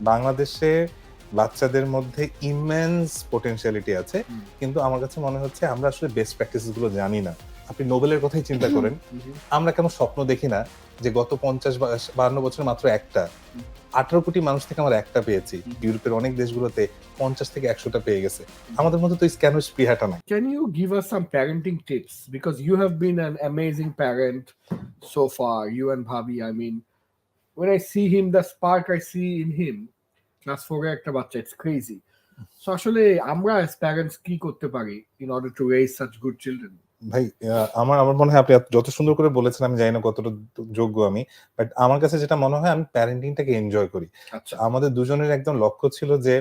বাংলাদেশে বাচ্চাদের মধ্যে ইমেন্স পোটেনশিয়ালিটি আছে কিন্তু আমার কাছে মনে হচ্ছে আমরা আসলে বেস্ট প্র্যাকটিসগুলো জানি না। আপনি নোবেলের কথাই চিন্তা করেন। আমরা কেন স্বপ্ন দেখি না যে গত পঞ্চাশ বান্ন বছর মাত্র একটা আঠারো কোটি মানুষ থেকে আমরা একটা পেয়েছি। ইউরোপের অনেক দেশগুলোতে পঞ্চাশ থেকে একশোটা পেয়ে গেছে। আমাদের মধ্যে তো কেন স্পৃহাটা নাই। Can you give us some parenting tips? Because you have been an amazing parent so far, you and Bhabi. I mean, when I see him, the spark I see in him, class four এ একটা বাচ্চা, it's crazy. So আসলে আমরা as parents কি করতে পারি in order to raise such good children? ভাই আমার আমার মনে হয় আপনি যত সুন্দর করে বলেছেন আমি জানি না কতটা যোগ্য আমি বাট আমার কাছে যেটা মনে হয় আমি প্যারেন্টিংটাকে এনজয় করি। আচ্ছা। আমাদের দুজনের একদম লক্ষ্য ছিল যে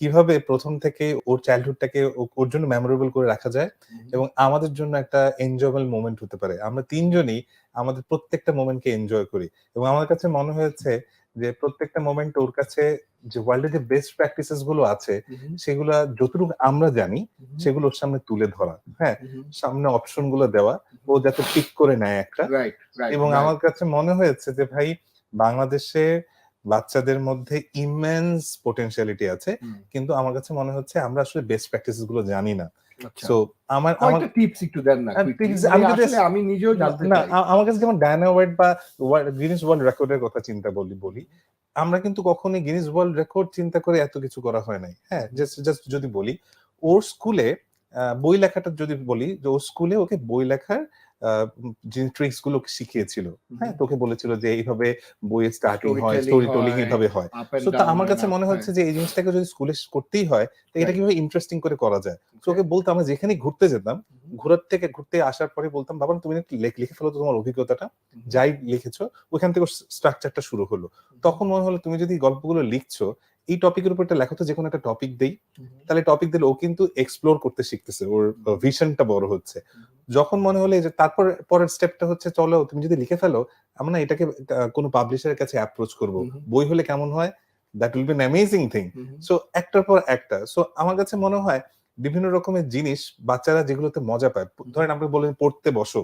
কীভাবে প্রথম থেকে ওর চাইল্ডহুডটাকে ওর জন্য মেমোরেবল করে রাখা যায় এবং আমাদের জন্য একটা এনজয়েবল মোমেন্ট হতে পারে। আমরা তিনজনই আমাদের প্রত্যেকটা মোমেন্টকে এনজয় করি এবং আমার কাছে মনে হয়েছে যে প্রত্যেকটা মোমেন্ট ওর কাছে যে ওয়ার্ল্ডে যে বেস্ট প্র্যাকটিসেসগুলো আছে সেগুলো যতটুকু আমরা জানি সেগুলো ওর সামনে তুলে ধরা হ্যাঁ. সামনে অপশনগুলো দেওয়া ও যাতে পিক করে নেয় একটা. এবং আমার কাছে মনে হয়েছে যে ভাই বাংলাদেশে বাচ্চাদের মধ্যে ইমেন্স পোটেনশিয়ালিটি আছে। কিন্তু আমার কাছে মনে হচ্ছে আমরা আসলে বেস্ট প্র্যাকটিসগুলো জানি না। সো আমার আমার টিপস একটু দেন না হ্যাঁ, মানে আমি আসলে আমি নিজেও জানতে না আমার কাছে যেমন ডায়না ওয়ার্ড বা গিনেস ওয়ার্ল্ড রেকর্ডের কথা চিন্তা বলি বলি আমরা কিন্তু কখনোই গিনেস ওয়ার্ল্ড রেকর্ড চিন্তা করে এত কিছু করা হয় নাই। হ্যাঁ জাস্ট জাস্ট যদি বলি ওর স্কুলে বই লেখাটা যদি বলি যে ওর স্কুলে ওকে বই লেখার আহ, উম, ট্রিক্সগুলো শিখিয়েছিল হ্যাঁ তোকে বলেছিল যে এইভাবে বইয়ের স্টার্টিং হয় স্টোরি টেলিং এইভাবে হয়। তো আমার কাছে মনে হচ্ছে যে এই জিনিসটাকে যদি স্কুলে করতেই হয় তো এটা. কীভাবে ইন্টারেস্টিং করে করা যায়? তো ওকে বলতো আমরা যেখানে ঘুরতে যেতাম ঘোরার থেকে ঘুরতে আসার পরে বলতাম বাবা তুমি লিখে ফেলো তোমার অভিজ্ঞতাটা। যাই লিখেছো ওখান থেকে স্ট্রাকচারটা শুরু হলো। তখন মনে হলো তুমি যদি গল্পগুলো লিখছো এই টপিকের উপর একটা লেখো তো যে কোনো একটা টপিক দেই। তাহলে টপিক দিলে ও কিন্তু এক্সপ্লোর করতে শিখতেছে ওর ভিশনটা বড় হচ্ছে। যখন মনে হলো যে তারপর পরের স্টেপটা হচ্ছে চলো তুমি যদি লিখে ফেলো আমরা এটাকে কোনো পাবলিশারের কাছে অ্যাপ্রোচ করব. বই হলে কেমন হয়? That will be amazing thing so একটার পর একটা। সো আমার কাছে মনে হয় বিভিন্ন রকমের জিনিস বাচ্চারা যেগুলোতে মজা পায়। ধরেন আপনি বলেন পড়তে বসো.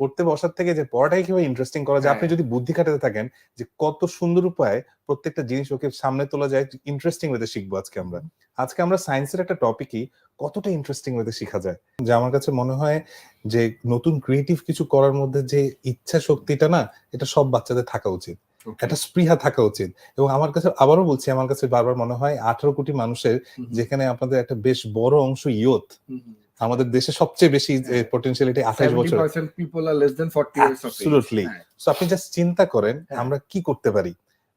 পড়তে বসার থেকে যে পড়াটাই কীভাবে ইন্টারেস্টিং করা যায় আপনি হ্যাঁ। যদি বুদ্ধি খাটাতে থাকেন যে কত সুন্দর উপায়ে প্রত্যেকটা জিনিস ওকে সামনে তোলা যায় ইন্টারেস্টিং ওয়েতে শিখব আজকে আমরা। আজকে আমরা সায়েন্সের একটা টপিকই কতটা ইন্টারেস্টিং ওয়েতে শেখা যায় যে আমার কাছে মনে হয় যে নতুন ক্রিয়েটিভ কিছু করার মধ্যে যে ইচ্ছা শক্তিটা না এটা সব বাচ্চাদের থাকা উচিত একটা স্পৃহা থাকা উচিত এবং আমার কাছে আবারও বলছি আমার কাছে বারবার মনে হয় আঠারো কোটি মানুষের যেখানে আপনাদের একটা বেশ বড় অংশ ইয়ত mhm. আমাদের দেশে সবচেয়ে বেশি হ্যাঁ। পটেনশিয়ালিটি আঠাশ বছর 70% people are less than 40 years of age. Absolutely. হ্যাঁ, আপনি জাস্ট চিন্তা করেন হ্যাঁ। আমরা কি করতে পারি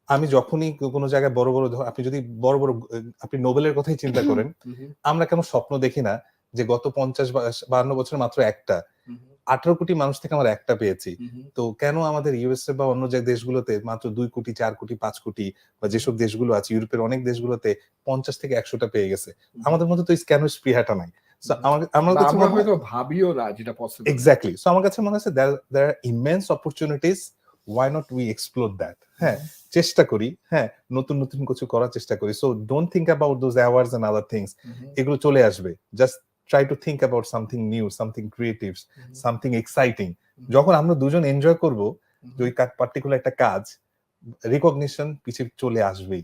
আমি যখনই কোনো জায়গায় বড় বড় আপনি যদি বড় বড় আপনি নোবেলের কথাই চিন্তা করেন আমরা কেন স্বপ্ন দেখি না যে গত পঞ্চাশ বান্ন বছর মাত্র একটা? আঠারো কোটি মানুষ থেকে আমরা একটা পেয়েছি. তো কেন আমাদের ইউএসএ বা অন্য যে দেশগুলোতে মাত্র দুই কোটি চার কোটি পাঁচ কোটি বা যেসব দেশগুলো আছে ইউরোপের অনেক দেশগুলোতে পঞ্চাশ থেকে একশোটা পেয়ে গেছে। আমাদের মধ্যে তো কেন স্পৃহাটা নাই। আমার কাছে ভাবিও না যেটা পসিবল এক্স্যাক্টলি সো আমার কাছে মনে হচ্ছে there are immense opportunities why not we explore that হ্যাঁ চেষ্টা করি। হ্যাঁ নতুন নতুন কিছু করার চেষ্টা করি। So don't think about those awards and other things এগুলো চলে আসবে। Just try to think about something new something creative something exciting যখন আমরা দুজন এনজয় করব যে ওই পার্টিকুলার একটা কাজ রিকগনিশন পিছিয়ে চলে আসবেই।